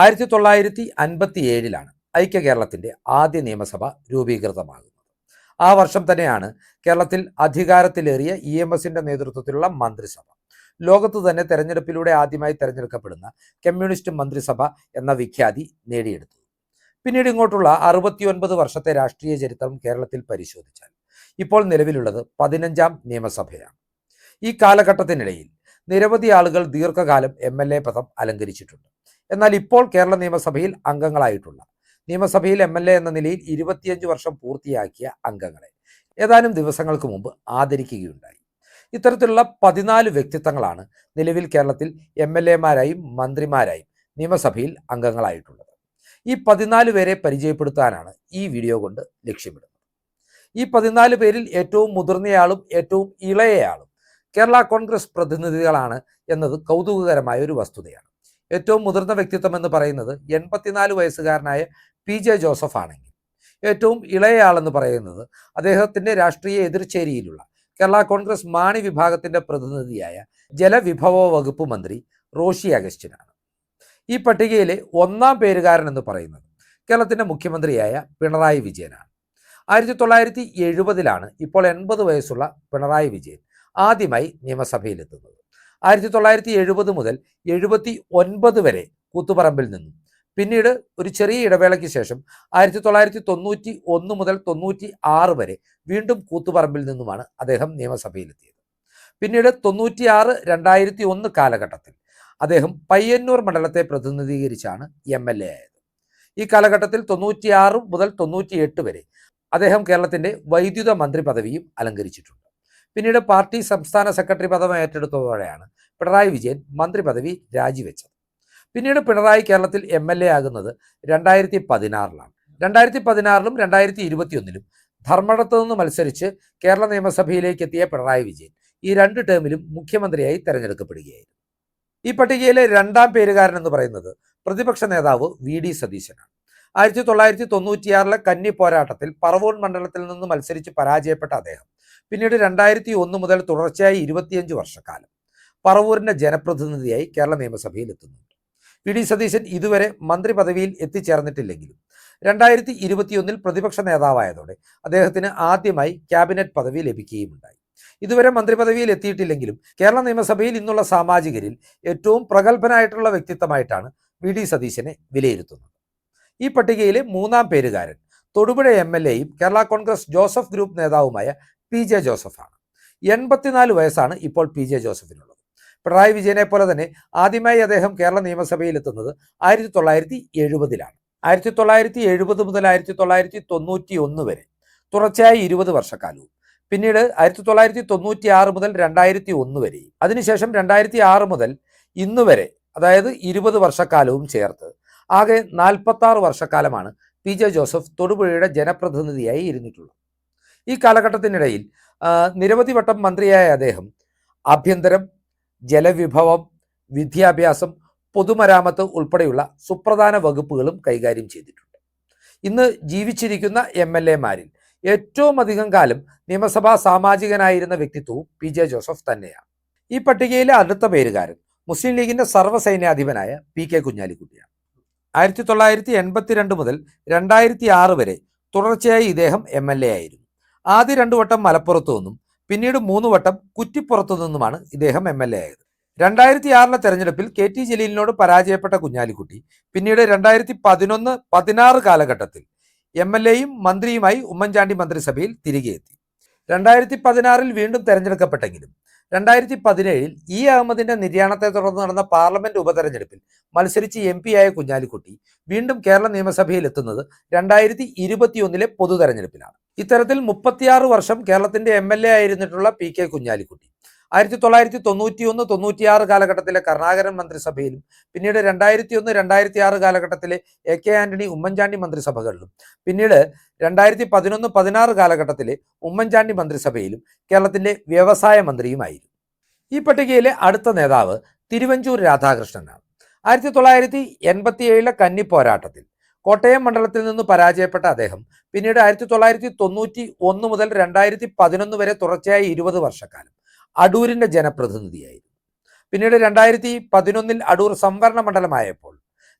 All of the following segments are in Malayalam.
ആയിരത്തി തൊള്ളായിരത്തി അൻപത്തി ഏഴിലാണ് ഐക്യ കേരളത്തിന്റെ ആദ്യ നിയമസഭ രൂപീകൃതമാകുന്നത്. ആ വർഷം തന്നെയാണ് കേരളത്തിൽ അധികാരത്തിലേറിയ ഇ എം എസിന്റെ നേതൃത്വത്തിലുള്ള മന്ത്രിസഭ. ലോകത്ത് തന്നെ തെരഞ്ഞെടുപ്പിലൂടെ ആദ്യമായി തെരഞ്ഞെടുക്കപ്പെടുന്ന കമ്മ്യൂണിസ്റ്റ് മന്ത്രിസഭ എന്ന വിഖ്യാതി നേടിയെടുത്തു. പിന്നീട് ഇങ്ങോട്ടുള്ള അറുപത്തിയൊൻപത് വർഷത്തെ രാഷ്ട്രീയ ചരിത്രം കേരളത്തിൽ പരിശോധിച്ചാൽ ഇപ്പോൾ നിലവിലുള്ളത് പതിനഞ്ചാം നിയമസഭയാണ്. ഈ കാലഘട്ടത്തിനിടയിൽ നിരവധി ആളുകൾ ദീർഘകാലം എം എൽ എ പദം അലങ്കരിച്ചിട്ടുണ്ട്. എന്നാൽ ഇപ്പോൾ കേരള നിയമസഭയിൽ അംഗങ്ങളായിട്ടുള്ള നിയമസഭയിൽ എം എൽ എ എന്ന നിലയിൽ ഇരുപത്തിയഞ്ച് വർഷം പൂർത്തിയാക്കിയ അംഗങ്ങളെ ഏതാനും ദിവസങ്ങൾക്ക് മുമ്പ് ആദരിക്കുകയുണ്ടായി. ഇത്തരത്തിലുള്ള പതിനാല് വ്യക്തിത്വങ്ങളാണ് നിലവിൽ കേരളത്തിൽ എം എൽ എമാരായും മന്ത്രിമാരായും നിയമസഭയിൽ അംഗങ്ങളായിട്ടുള്ളത്. ഈ പതിനാല് പേരെ പരിചയപ്പെടുത്താനാണ് ഈ വീഡിയോ കൊണ്ട് ലക്ഷ്യമിടുന്നത്. ഈ പതിനാല് പേരിൽ ഏറ്റവും മുതിർന്നയാളും ഏറ്റവും ഇളയയാളും കേരള കോൺഗ്രസ് പ്രതിനിധികളാണ് എന്നത് കൗതുകകരമായ ഒരു വസ്തുതയാണ്. ഏറ്റവും മുതിർന്ന വ്യക്തിത്വം എന്ന് പറയുന്നത് എൺപത്തിനാല് വയസ്സുകാരനായ പി ജെ ജോസഫ് ആണെങ്കിൽ. ഏറ്റവും ഇളയയാളെന്ന് പറയുന്നത് അദ്ദേഹത്തിന്റെ രാഷ്ട്രീയ എതിർചേരിയിലുള്ള കേരള കോൺഗ്രസ് മാണി വിഭാഗത്തിന്റെ പ്രതിനിധിയായ ജലവിഭവ വകുപ്പ് മന്ത്രി റോഷി അഗസ്റ്റിനാണ്. ഈ പട്ടികയിലെ ഒന്നാം പേരുകാരൻ എന്ന് പറയുന്നത് കേരളത്തിന്റെ മുഖ്യമന്ത്രിയായ പിണറായി വിജയനാണ്. ആയിരത്തി തൊള്ളായിരത്തി എഴുപതിലാണ് ഇപ്പോൾ എൺപത് വയസ്സുള്ള പിണറായി വിജയൻ ആദ്യമായി നിയമസഭയിലെത്തുന്നത്. ആയിരത്തി തൊള്ളായിരത്തി എഴുപത് മുതൽ എഴുപത്തി ഒൻപത് വരെ കൂത്തുപറമ്പിൽ നിന്നും. പിന്നീട് ഒരു ചെറിയ ഇടവേളയ്ക്ക് ശേഷം ആയിരത്തി തൊള്ളായിരത്തി തൊണ്ണൂറ്റി ഒന്ന് മുതൽ തൊണ്ണൂറ്റി ആറ് വരെ വീണ്ടും കൂത്തുപറമ്പിൽ നിന്നുമാണ് അദ്ദേഹം നിയമസഭയിലെത്തിയത്. പിന്നീട് തൊണ്ണൂറ്റിയാറ് രണ്ടായിരത്തി ഒന്ന് കാലഘട്ടത്തിൽ അദ്ദേഹം പയ്യന്നൂർ മണ്ഡലത്തെ പ്രതിനിധീകരിച്ചാണ് എം എൽ എ ആയത്. ഈ കാലഘട്ടത്തിൽ തൊണ്ണൂറ്റിയാറ് മുതൽ തൊണ്ണൂറ്റിയെട്ട് വരെ അദ്ദേഹം കേരളത്തിന്റെ വൈദ്യുത മന്ത്രി പദവിയും അലങ്കരിച്ചിട്ടുണ്ട്. പിന്നീട് പാർട്ടി സംസ്ഥാന സെക്രട്ടറി പദം ഏറ്റെടുത്തതോടെയാണ് പിണറായി വിജയൻ മന്ത്രി പദവി രാജിവെച്ചത്. പിന്നീട് പിണറായി കേരളത്തിൽ എം എൽ എ ആകുന്നത് രണ്ടായിരത്തി പതിനാറിലാണ് രണ്ടായിരത്തി പതിനാറിലും രണ്ടായിരത്തി ഇരുപത്തിയൊന്നിലും ധർമ്മടത്ത് നിന്ന് മത്സരിച്ച് കേരള നിയമസഭയിലേക്ക് എത്തിയ പിണറായി വിജയൻ ഈ രണ്ട് ടേമിലും മുഖ്യമന്ത്രിയായി തെരഞ്ഞെടുക്കപ്പെടുകയായിരുന്നു. ഈ പട്ടികയിലെ രണ്ടാം പേരുകാരൻ എന്ന് പറയുന്നത് പ്രതിപക്ഷ നേതാവ് വി ഡി സതീശനാണ്. ആയിരത്തി തൊള്ളായിരത്തി തൊണ്ണൂറ്റിയാറിലെ കന്നി പോരാട്ടത്തിൽ പറവൂർ മണ്ഡലത്തിൽ നിന്ന് മത്സരിച്ച് പരാജയപ്പെട്ട അദ്ദേഹം പിന്നീട് രണ്ടായിരത്തി ഒന്ന് മുതൽ തുടർച്ചയായി ഇരുപത്തിയഞ്ച് വർഷക്കാലം പറവൂരിന്റെ ജനപ്രതിനിധിയായി കേരള നിയമസഭയിൽ എത്തുന്നുണ്ട് വി ഡി. സതീശൻ ഇതുവരെ മന്ത്രി പദവിയിൽ എത്തിച്ചേർന്നിട്ടില്ലെങ്കിലും രണ്ടായിരത്തി ഇരുപത്തിയൊന്നിൽ പ്രതിപക്ഷ നേതാവായതോടെ അദ്ദേഹത്തിന് ആദ്യമായി ക്യാബിനറ്റ് പദവി ലഭിക്കുകയുമുണ്ടായി. ഇതുവരെ മന്ത്രി പദവിയിൽ എത്തിയിട്ടില്ലെങ്കിലും കേരള നിയമസഭയിൽ ഇന്നുള്ള സാമാജികരിൽ ഏറ്റവും പ്രഗത്ഭനായിട്ടുള്ള വ്യക്തിത്വമായിട്ടാണ് വി ഡി. സതീശനെ വിലയിരുത്തുന്നത്. ഈ പട്ടികയിലെ മൂന്നാം പേരുകാരൻ തൊടുപുഴ എം. എൽ. എയും കേരള കോൺഗ്രസ് ജോസഫ് ഗ്രൂപ്പ് നേതാവുമായ പി ജെ ജോസഫാണ്. എൺപത്തിനാല് വയസ്സാണ് ഇപ്പോൾ പി ജെ ജോസഫിനുള്ളത്. പിണറായി വിജയനെ പോലെ തന്നെ ആദ്യമായി അദ്ദേഹം കേരള നിയമസഭയിൽ എത്തുന്നത് ആയിരത്തി തൊള്ളായിരത്തി എഴുപതിലാണ് ആയിരത്തി തൊള്ളായിരത്തി എഴുപത് മുതൽ ആയിരത്തി തൊള്ളായിരത്തി തൊണ്ണൂറ്റി ഒന്ന് വരെ. തുടർച്ചയായി ഇരുപത് വർഷക്കാലവും. പിന്നീട് ആയിരത്തി തൊള്ളായിരത്തി തൊണ്ണൂറ്റി ആറ് മുതൽ രണ്ടായിരത്തി ഒന്ന് വരെയും. അതിനുശേഷം രണ്ടായിരത്തി ആറ് മുതൽ ഇന്ന് വരെ അതായത് ഇരുപത് വർഷക്കാലവും ചേർത്ത് ആകെ നാൽപ്പത്തി ആറ് വർഷക്കാലമാണ് പി ജെ ജോസഫ് തൊടുപുഴയുടെ ജനപ്രതിനിധിയായി ഇരുന്നിട്ടുള്ളത്. ഈ കാലഘട്ടത്തിനിടയിൽ നിരവധി വട്ടം മന്ത്രിയായ അദ്ദേഹം ആഭ്യന്തരം ജലവിഭവം വിദ്യാഭ്യാസം പൊതുമരാമത്ത് ഉൾപ്പെടെയുള്ള സുപ്രധാന വകുപ്പുകളും കൈകാര്യം ചെയ്തിട്ടുണ്ട്. ഇന്ന് ജീവിച്ചിരിക്കുന്ന എം എൽ എമാരിൽ ഏറ്റവും അധികം കാലം നിയമസഭാ സാമാജികനായിരുന്ന വ്യക്തിത്വവും പി. ജെ. ജോസഫ് തന്നെയാണ്. ഈ പട്ടികയിലെ അടുത്ത പേരുകാരൻ മുസ്ലിം ലീഗിന്റെ സർവസൈന്യാധിപനായ പി. കെ. കുഞ്ഞാലിക്കുട്ടിയാണ്. ആയിരത്തി തൊള്ളായിരത്തി എൺപത്തിരണ്ട് മുതൽ രണ്ടായിരത്തി ആറ് വരെ തുടർച്ചയായി ഇദ്ദേഹം എം എൽ എ ആയിരുന്നു. ആദ്യ രണ്ടു വട്ടം മലപ്പുറത്തു നിന്നും പിന്നീട് മൂന്ന് വട്ടം കുറ്റിപ്പുറത്തു നിന്നുമാണ് ഇദ്ദേഹം എം എൽ എ ആയത്. രണ്ടായിരത്തി ആറിലെ തെരഞ്ഞെടുപ്പിൽ കെ ടി ജലീലിനോട് പരാജയപ്പെട്ട കുഞ്ഞാലിക്കുട്ടി പിന്നീട് രണ്ടായിരത്തി പതിനൊന്ന് പതിനാറ് കാലഘട്ടത്തിൽ എം എൽ എയും മന്ത്രിയുമായി ഉമ്മൻചാണ്ടി മന്ത്രിസഭയിൽ തിരികെ എത്തി. രണ്ടായിരത്തി പതിനാറിൽ വീണ്ടും തെരഞ്ഞെടുക്കപ്പെട്ടെങ്കിലും രണ്ടായിരത്തി പതിനേഴിൽ ഇ അഹമ്മദിന്റെ നിര്യാണത്തെ തുടർന്ന് നടന്ന പാർലമെന്റ് ഉപതെരഞ്ഞെടുപ്പിൽ മത്സരിച്ച് എം ആയ കുഞ്ഞാലിക്കുട്ടി വീണ്ടും കേരള നിയമസഭയിൽ എത്തുന്നത് രണ്ടായിരത്തി ഇരുപത്തിയൊന്നിലെ പൊതു തെരഞ്ഞെടുപ്പിലാണ് ഇത്തരത്തിൽ മുപ്പത്തിയാറ് വർഷം കേരളത്തിന്റെ എ ആയിരുന്നിട്ടുള്ള പി കെ കുഞ്ഞാലിക്കുട്ടി ആയിരത്തി തൊള്ളായിരത്തി തൊണ്ണൂറ്റി ഒന്ന് തൊണ്ണൂറ്റിയാറ് കാലഘട്ടത്തിലെ കരുണാകരൻ മന്ത്രിസഭയിലും പിന്നീട് രണ്ടായിരത്തി ഒന്ന് രണ്ടായിരത്തി ആറ് കാലഘട്ടത്തിലെ എ കെ ആന്റണി ഉമ്മൻചാണ്ടി മന്ത്രിസഭകളിലും പിന്നീട് രണ്ടായിരത്തി പതിനൊന്ന് പതിനാറ് കാലഘട്ടത്തിലെ ഉമ്മൻചാണ്ടി മന്ത്രിസഭയിലും കേരളത്തിന്റെ വ്യവസായ മന്ത്രിയുമായിരുന്നു. ഈ പട്ടികയിലെ അടുത്ത നേതാവ് തിരുവഞ്ചൂർ രാധാകൃഷ്ണനാണ്. ആയിരത്തി തൊള്ളായിരത്തി എൺപത്തി ഏഴിലെ കന്നി പോരാട്ടത്തിൽ കോട്ടയം മണ്ഡലത്തിൽ നിന്ന് പരാജയപ്പെട്ട അദ്ദേഹം പിന്നീട് ആയിരത്തി തൊള്ളായിരത്തി തൊണ്ണൂറ്റി ഒന്ന് മുതൽ രണ്ടായിരത്തി പതിനൊന്ന് വരെ തുടർച്ചയായി ഇരുപത് വർഷക്കാലം അടൂരിന്റെ ജനപ്രതിനിധിയായിരുന്നു. പിന്നീട് രണ്ടായിരത്തി പതിനൊന്നിൽ അടൂർ സംവരണ മണ്ഡലമായപ്പോൾ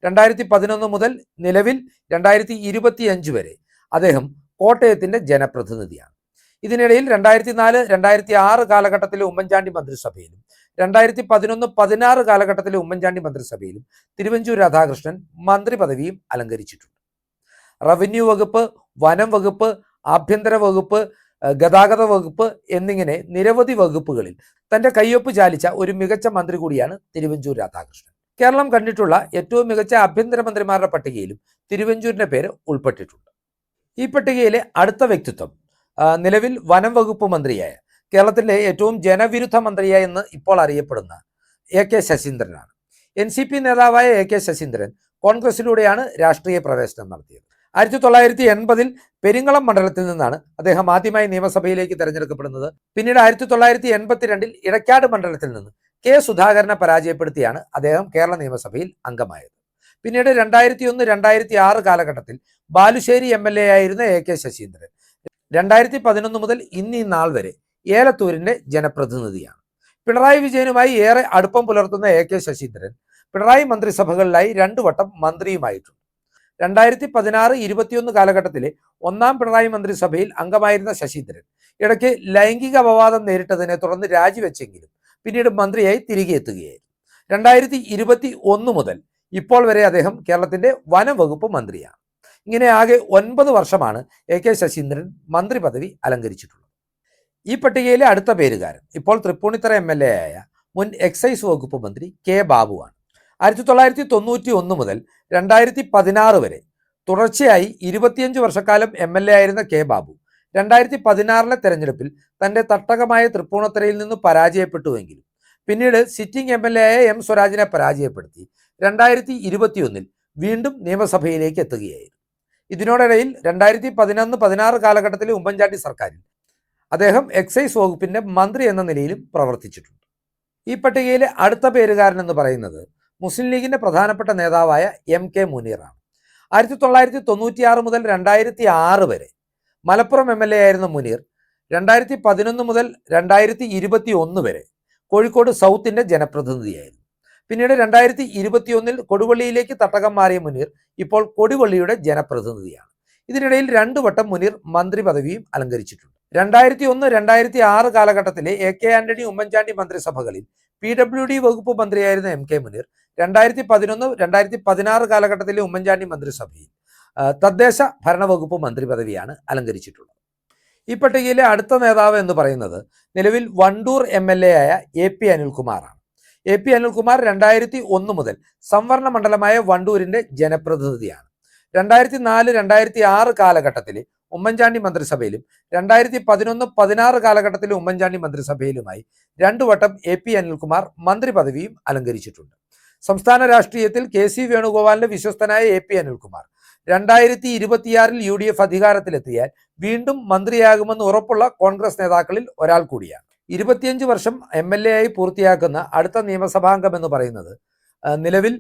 രണ്ടായിരത്തി പതിനൊന്ന് മുതൽ നിലവിൽ രണ്ടായിരത്തി ഇരുപത്തി അഞ്ച് വരെ അദ്ദേഹം കോട്ടയത്തിന്റെ ജനപ്രതിനിധിയാണ്. ഇതിനിടയിൽ രണ്ടായിരത്തി നാല് രണ്ടായിരത്തി ആറ് കാലഘട്ടത്തിലെ ഉമ്മൻചാണ്ടി മന്ത്രിസഭയിലും രണ്ടായിരത്തി പതിനൊന്ന് പതിനാറ് കാലഘട്ടത്തിലെ ഉമ്മൻചാണ്ടി മന്ത്രിസഭയിലും തിരുവഞ്ചൂർ രാധാകൃഷ്ണൻ മന്ത്രി പദവിയും അലങ്കരിച്ചിട്ടുണ്ട്. റവന്യൂ വകുപ്പ് വനം വകുപ്പ് ആഭ്യന്തര വകുപ്പ് ഗതാഗത വകുപ്പ് എന്നിങ്ങനെ നിരവധി വകുപ്പുകളിൽ തന്റെ കയ്യൊപ്പ് ചാലിച്ച ഒരു മികച്ച മന്ത്രി കൂടിയാണ് തിരുവഞ്ചൂർ രാധാകൃഷ്ണൻ. കേരളം കണ്ടിട്ടുള്ള ഏറ്റവും മികച്ച ആഭ്യന്തരമന്ത്രിമാരുടെ പട്ടികയിലും തിരുവഞ്ചൂരിന്റെ പേര് ഉൾപ്പെട്ടിട്ടുണ്ട്. ഈ പട്ടികയിലെ അടുത്ത വ്യക്തിത്വം നിലവിൽ വനം വകുപ്പ് മന്ത്രിയായ കേരളത്തിലെ ഏറ്റവും ജനവിരുദ്ധ മന്ത്രിയായ എന്ന് ഇപ്പോൾ അറിയപ്പെടുന്ന എ കെ ശശീന്ദ്രനാണ്. എൻ സി പി നേതാവായ എ കെ ശശീന്ദ്രൻ കോൺഗ്രസിലൂടെയാണ് രാഷ്ട്രീയ പ്രവേശനം നടത്തിയത്. ആയിരത്തി തൊള്ളായിരത്തി എൺപതിൽ പെരിങ്ങളം മണ്ഡലത്തിൽ നിന്നാണ് അദ്ദേഹം ആദ്യമായി നിയമസഭയിലേക്ക് തെരഞ്ഞെടുക്കപ്പെടുന്നത്. പിന്നീട് ആയിരത്തി തൊള്ളായിരത്തി എൺപത്തിരണ്ടിൽ ഇടക്കാട് മണ്ഡലത്തിൽ നിന്ന് കെ സുധാകരനെ പരാജയപ്പെടുത്തിയാണ് അദ്ദേഹം കേരള നിയമസഭയിൽ അംഗമായത്. പിന്നീട് രണ്ടായിരത്തി ഒന്ന് രണ്ടായിരത്തി ആറ് കാലഘട്ടത്തിൽ ബാലുശ്ശേരി എം എൽ എ ആയിരുന്ന എ കെ ശശീന്ദ്രൻ. രണ്ടായിരത്തി പതിനൊന്ന് മുതൽ ഇന്നീ നാൾ വരെ ഏലത്തൂരിന്റെ ജനപ്രതിനിധിയാണ്. പിണറായി വിജയനുമായി ഏറെ അടുപ്പം പുലർത്തുന്ന എ കെ ശശീന്ദ്രൻ പിണറായി മന്ത്രിസഭകളിലായി രണ്ടു വട്ടം മന്ത്രിയുമായിട്ടുണ്ട്. രണ്ടായിരത്തി പതിനാറ് ഇരുപത്തിയൊന്ന് കാലഘട്ടത്തിലെ ഒന്നാം പിണറായി മന്ത്രിസഭയിൽ അംഗമായിരുന്ന ശശീന്ദ്രൻ ഇടയ്ക്ക് ലൈംഗിക അപവാദം നേരിട്ടതിനെ തുടർന്ന് രാജിവെച്ചെങ്കിലും പിന്നീട് മന്ത്രിയായി തിരികെ എത്തുകയായിരുന്നു. രണ്ടായിരത്തി ഇരുപത്തി ഒന്ന് മുതൽ ഇപ്പോൾ വരെ അദ്ദേഹം കേരളത്തിന്റെ വനംവകുപ്പ് മന്ത്രിയാണ്. ഇങ്ങനെ ആകെ ഒൻപത് വർഷമാണ് എ കെ ശശീന്ദ്രൻ മന്ത്രി പദവി അലങ്കരിച്ചിട്ടുള്ളത്. ഈ പട്ടികയിലെ അടുത്ത പേരുകാരൻ ഇപ്പോൾ തൃപ്പൂണിത്തറ എം എൽ എ ആയ മുൻ എക്സൈസ് വകുപ്പ് മന്ത്രി കെ ബാബുവാണ്. ആയിരത്തി തൊള്ളായിരത്തി തൊണ്ണൂറ്റി ഒന്ന് മുതൽ രണ്ടായിരത്തി പതിനാറ് വരെ. തുടർച്ചയായി ഇരുപത്തിയഞ്ച് വർഷക്കാലം എം എൽ എ ആയിരുന്ന കെ ബാബു രണ്ടായിരത്തി പതിനാറിലെ തെരഞ്ഞെടുപ്പിൽ തന്റെ തട്ടകമായ തൃപ്പൂണിത്തറയിൽ നിന്ന് പരാജയപ്പെട്ടുവെങ്കിലും പിന്നീട് സിറ്റിംഗ് എം എൽ എ ആയ എം സ്വരാജിനെ പരാജയപ്പെടുത്തി രണ്ടായിരത്തി ഇരുപത്തിയൊന്നിൽ വീണ്ടും നിയമസഭയിലേക്ക് എത്തുകയായിരുന്നു. ഇതിനോടിടയിൽ രണ്ടായിരത്തി പതിനൊന്ന് പതിനാറ് കാലഘട്ടത്തിലെ ഉമ്മൻചാണ്ടി സർക്കാരിൽ അദ്ദേഹം എക്സൈസ് വകുപ്പിന്റെ മന്ത്രി എന്ന നിലയിലും പ്രവർത്തിച്ചിട്ടുണ്ട്. ഈ പട്ടികയിലെ അടുത്ത പേരുകാരൻ എന്ന് പറയുന്നത് മുസ്ലിം ലീഗിന്റെ പ്രധാനപ്പെട്ട നേതാവായ എം കെ മുനീറാണ്. ആയിരത്തി തൊള്ളായിരത്തി തൊണ്ണൂറ്റിയാറ് മുതൽ രണ്ടായിരത്തി ആറ് വരെ മലപ്പുറം എം എൽ എ ആയിരുന്ന മുനീർ രണ്ടായിരത്തി പതിനൊന്ന് മുതൽ രണ്ടായിരത്തി ഇരുപത്തി ഒന്ന് വരെ കോഴിക്കോട് സൗത്തിന്റെ ജനപ്രതിനിധിയായിരുന്നു. പിന്നീട് രണ്ടായിരത്തി ഇരുപത്തിയൊന്നിൽ കൊടുവള്ളിയിലേക്ക് തട്ടകം മാറിയ മുനീർ ഇപ്പോൾ കൊടുവള്ളിയുടെ ജനപ്രതിനിധിയാണ്. ഇതിനിടയിൽ രണ്ടു വട്ടം മുനീർ മന്ത്രി പദവിയും അലങ്കരിച്ചിട്ടുണ്ട്. രണ്ടായിരത്തി ഒന്ന് രണ്ടായിരത്തി ആറ് കാലഘട്ടത്തിലെ എ കെ ആന്റണി ഉമ്മൻചാണ്ടി മന്ത്രിസഭകളിൽ പി ഡബ്ല്യു ഡി വകുപ്പ് മന്ത്രിയായിരുന്ന എം കെ മുനീർ രണ്ടായിരത്തി പതിനൊന്ന് രണ്ടായിരത്തി പതിനാറ് കാലഘട്ടത്തിലെ ഉമ്മൻചാണ്ടി മന്ത്രിസഭയിൽ തദ്ദേശ ഭരണവകുപ്പ് മന്ത്രി പദവിയാണ് അലങ്കരിച്ചിട്ടുള്ളത്. ഈ പട്ടികയിലെ അടുത്ത നേതാവ് എന്ന് പറയുന്നത് നിലവിൽ വണ്ടൂർ എം എൽ എ ആയ എ പി അനിൽകുമാറാണ്. എ പി അനിൽകുമാർ രണ്ടായിരത്തി ഒന്ന് മുതൽ സംവരണ മണ്ഡലമായ വണ്ടൂരിന്റെ ജനപ്രതിനിധിയാണ്. രണ്ടായിരത്തി നാല് രണ്ടായിരത്തി ആറ് കാലഘട്ടത്തിലെ ഉമ്മൻചാണ്ടി മന്ത്രിസഭയിലും രണ്ടായിരത്തി പതിനൊന്ന് പതിനാറ് കാലഘട്ടത്തിലെ ഉമ്മൻചാണ്ടി മന്ത്രിസഭയിലുമായി രണ്ടു വട്ടം എ പി അനിൽകുമാർ മന്ത്രി പദവിയും അലങ്കരിച്ചിട്ടുണ്ട്. സംസ്ഥാന രാഷ്ട്രീയത്തിൽ കെ സി വേണുഗോപാലിന്റെ വിശ്വസ്തനായ എ പി അനിൽകുമാർ. രണ്ടായിരത്തി ഇരുപത്തിയാറിൽ യു ഡി എഫ് അധികാരത്തിലെത്തിയാൽ വീണ്ടും മന്ത്രിയാകുമെന്ന് ഉറപ്പുള്ള കോൺഗ്രസ് നേതാക്കളിൽ ഒരാൾ കൂടിയാണ്. ഇരുപത്തിയഞ്ച് വർഷം എം എൽ എ ആയി പൂർത്തിയാക്കുന്ന അടുത്ത നിയമസഭാംഗം എന്ന് പറയുന്നത് നിലവിൽ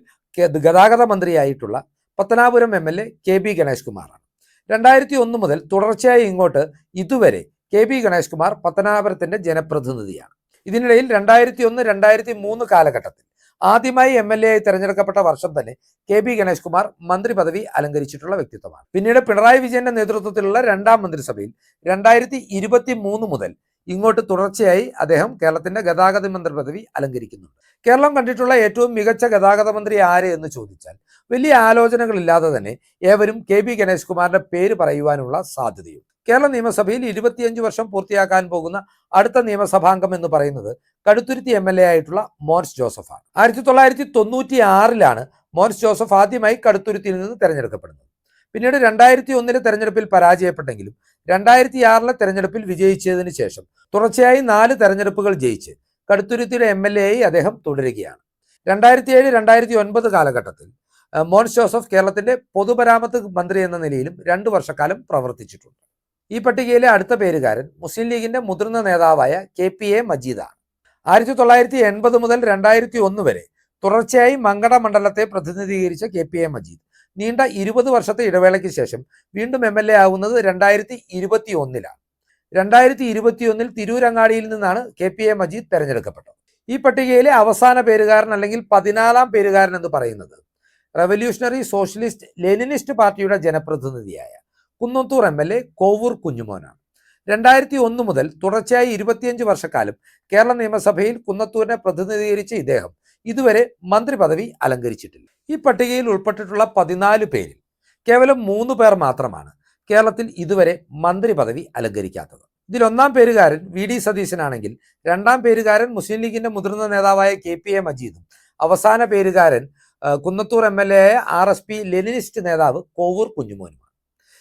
ഗതാഗത മന്ത്രിയായിട്ടുള്ള Pathanapuram M L A K B Ganesh കുമാറാണ്. രണ്ടായിരത്തി ഒന്ന് മുതൽ തുടർച്ചയായി ഇങ്ങോട്ട് ഇതുവരെ കെ ബി ഗണേഷ് കുമാർ പത്തനാപുരത്തിന്റെ ജനപ്രതിനിധിയാണ്. ഇതിനിടയിൽ രണ്ടായിരത്തി ഒന്ന് രണ്ടായിരത്തി മൂന്ന് കാലഘട്ടത്തിൽ ആദ്യമായി എം എൽ എ ആയി തെരഞ്ഞെടുക്കപ്പെട്ട വർഷം തന്നെ കെ ബി ഗണേഷ് കുമാർ മന്ത്രി പദവി അലങ്കരിച്ചിട്ടുള്ള വ്യക്തിത്വമാണ്. പിന്നീട് പിണറായി വിജയന്റെ നേതൃത്വത്തിലുള്ള രണ്ടാം മന്ത്രിസഭയിൽ രണ്ടായിരത്തി ഇരുപത്തി മൂന്ന് മുതൽ ഇങ്ങോട്ട് തുടർച്ചയായി അദ്ദേഹം കേരളത്തിന്റെ ഗതാഗത മന്ത്രി പദവി അലങ്കരിക്കുന്നുണ്ട്. കേരളം കണ്ടിട്ടുള്ള ഏറ്റവും മികച്ച ഗതാഗത മന്ത്രി ആര് എന്ന് ചോദിച്ചാൽ വലിയ ആലോചനകളില്ലാതെ തന്നെ ഏവരും കെ ബി ഗണേഷ് കുമാറിന്റെ പേര് പറയുവാനുള്ള സാധ്യതയുണ്ട്. കേരള നിയമസഭയിൽ ഇരുപത്തിയഞ്ച് വർഷം പൂർത്തിയാക്കാൻ പോകുന്ന അടുത്ത നിയമസഭാംഗം എന്ന് പറയുന്നത് കടുത്തുരുത്തി എം എൽ എ ആയിട്ടുള്ള മോൻസ് ജോസഫാണ്. ആയിരത്തി തൊള്ളായിരത്തി തൊണ്ണൂറ്റി ആറിലാണ് മോൻസ് ജോസഫ് ആദ്യമായി കടുത്തുരുത്തിയിൽ നിന്ന് തെരഞ്ഞെടുക്കപ്പെടുന്നത്. പിന്നീട് രണ്ടായിരത്തി ഒന്നിലെ തെരഞ്ഞെടുപ്പിൽ പരാജയപ്പെട്ടെങ്കിലും രണ്ടായിരത്തി ആറിലെ തെരഞ്ഞെടുപ്പിൽ വിജയിച്ചതിന് ശേഷം തുടർച്ചയായി നാല് തെരഞ്ഞെടുപ്പുകൾ ജയിച്ച് കടുത്തുരുത്തിയുടെ എം എൽ എ ആയി അദ്ദേഹം തുടരുകയാണ്. രണ്ടായിരത്തി ഏഴ് രണ്ടായിരത്തി ഒൻപത് കാലഘട്ടത്തിൽ മോൻസ് ജോസഫ് കേരളത്തിന്റെ പൊതുമരാമത്ത് മന്ത്രി എന്ന നിലയിലും രണ്ടു വർഷക്കാലം പ്രവർത്തിച്ചിട്ടുണ്ട്. ഈ പട്ടികയിലെ അടുത്ത പേരുകാരൻ മുസ്ലിം ലീഗിന്റെ മുതിർന്ന നേതാവായ കെ പി എ മജീദാണ്. ആയിരത്തി തൊള്ളായിരത്തി എൺപത് മുതൽ രണ്ടായിരത്തി ഒന്ന് വരെ തുടർച്ചയായി മങ്കട മണ്ഡലത്തെ പ്രതിനിധീകരിച്ച കെ പി എ മജീദ്. നീണ്ട ഇരുപത് വർഷത്തെ ഇടവേളയ്ക്ക് ശേഷം വീണ്ടും എം എൽ എ ആവുന്നത് രണ്ടായിരത്തി ഇരുപത്തി ഒന്നിലാണ് രണ്ടായിരത്തി ഇരുപത്തിയൊന്നിൽ തിരൂരങ്ങാടിയിൽ നിന്നാണ് കെ പി എ മജീദ് തെരഞ്ഞെടുക്കപ്പെട്ടത്. ഈ പട്ടികയിലെ അവസാന പേരുകാരൻ അല്ലെങ്കിൽ പതിനാലാം പേരുകാരൻ എന്ന് പറയുന്നത് റവല്യൂഷണറി സോഷ്യലിസ്റ്റ് ലെനിനിസ്റ്റ് പാർട്ടിയുടെ ജനപ്രതിനിധിയായ Kunnathur M L A Kovoor കുഞ്ഞുമോനാണ്. രണ്ടായിരത്തി ഒന്ന് മുതൽ തുടർച്ചയായി ഇരുപത്തിയഞ്ച് വർഷക്കാലം കേരള നിയമസഭയിൽ കുന്നത്തൂരിനെ പ്രതിനിധീകരിച്ച ഇദ്ദേഹം ഇതുവരെ മന്ത്രി പദവി അലങ്കരിച്ചിട്ടില്ല. ഈ പട്ടികയിൽ ഉൾപ്പെട്ടിട്ടുള്ള പതിനാല് പേരിൽ കേവലം മൂന്ന് പേർ മാത്രമാണ് കേരളത്തിൽ ഇതുവരെ മന്ത്രി പദവി അലങ്കരിക്കാത്തത്. ഇതിൽ ഒന്നാം പേരുകാരൻ വി ഡി സതീശനാണെങ്കിൽ രണ്ടാം പേരുകാരൻ മുസ്ലിം ലീഗിന്റെ മുതിർന്ന നേതാവായ കെ പി എ മജീദും അവസാന പേരുകാരൻ Kunnathur M L A R S P Leninist നേതാവ് കോവൂർ കുഞ്ഞുമോനുമാണ്.